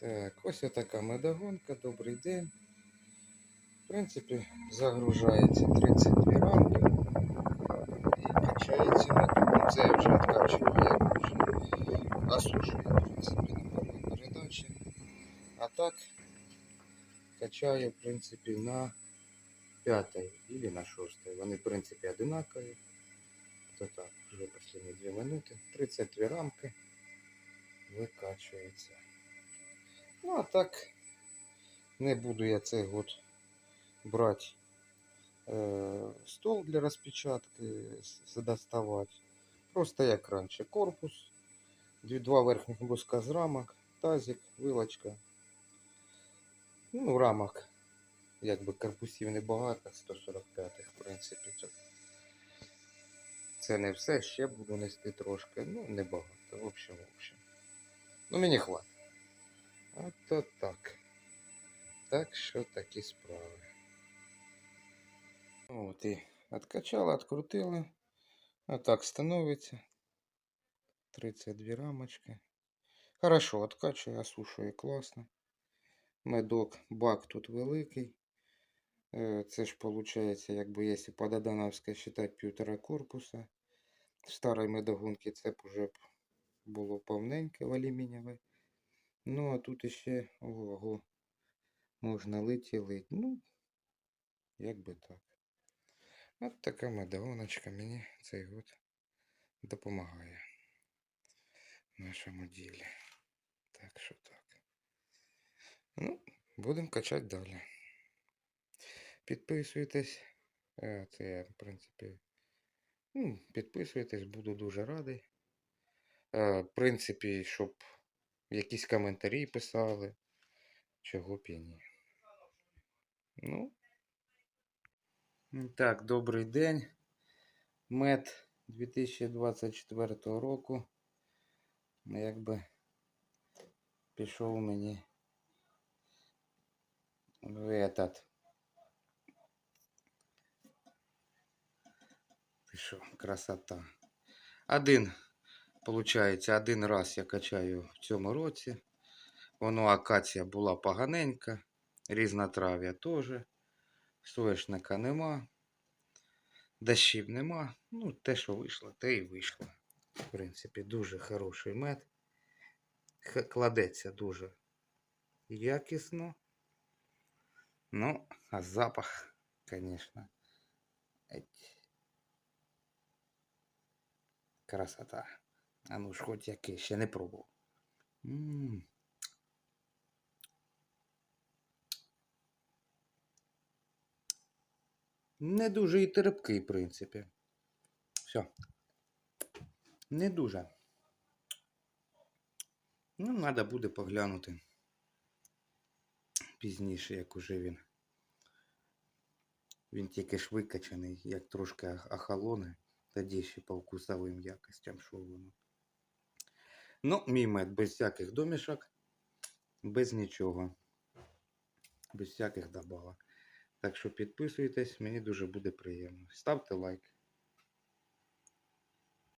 Так, ось така медогонка, добрий день. В принципі, загружається 32 рамки і качається медок. Це я вже вже осушую, в принципі, на первій передачі. А так качаю, в принципі, на п'ятій або на шостій. Вони, в принципі, одинакові. То так, вже останні 2 минути. 32 рамки викачується. Ну, а так, не буду я цей год брати е, стол для розпечатки, доставати. Просто як раніше. Корпус, два верхніх бруска з рамок, тазик, вилочка. Ну, рамок, якби корпусів небагато, 145 в принципі. Це, це не все, ще буду нести трошки, ну, небагато. В общем, в общем. Ну, мені хватить. Ото так. Так що такі справи. От і откачали, открутили. А так становиться. 32 рамочки. Хорошо, откачує, осушує класно. Медок, бак тут великий. Е, Це ж виходить, якби якщо по Додановській считати півтора корпуса. В старій медогонці це б уже було повненьке в алюмінієве. Ну, а тут іще ого, можна лить. Ну, як би так. От така медогоночка мені цей год допомагає в нашому ділі. Так що так. Ну, будемо качати далі. Підписуйтесь. Е, Це я, в принципі, ну, підписуйтесь, буду дуже радий. Е, В принципі, щоб якісь коментарі писали. Чого б і ні. Ну. Так, добрий день. Мед 2024 року. Ну, Якби пішов мені в этот. Пішов, красота. Один, получається, один раз я качаю в цьому році. Воно акація була поганенька, різнотрав'я теж, соєшника нема, дощів нема. Ну, те, що вийшло, те і вийшло. В принципі, дуже хороший мед. Кладеться дуже якісно. Ну, а запах, звісно. Красота. А ну ж хоч який, ще не пробував. Не дуже і терпкий, в принципі. Все. Не дуже. Ну, треба буде поглянути пізніше, як уже він. Він тільки ж викачаний, як трошки охолоне, тоді ще по вкусовим якостям, що воно. Ну, мій мед без всяких домішок, без нічого. Без всяких добавок. Так що підписуйтесь, мені дуже буде приємно. Ставте лайк.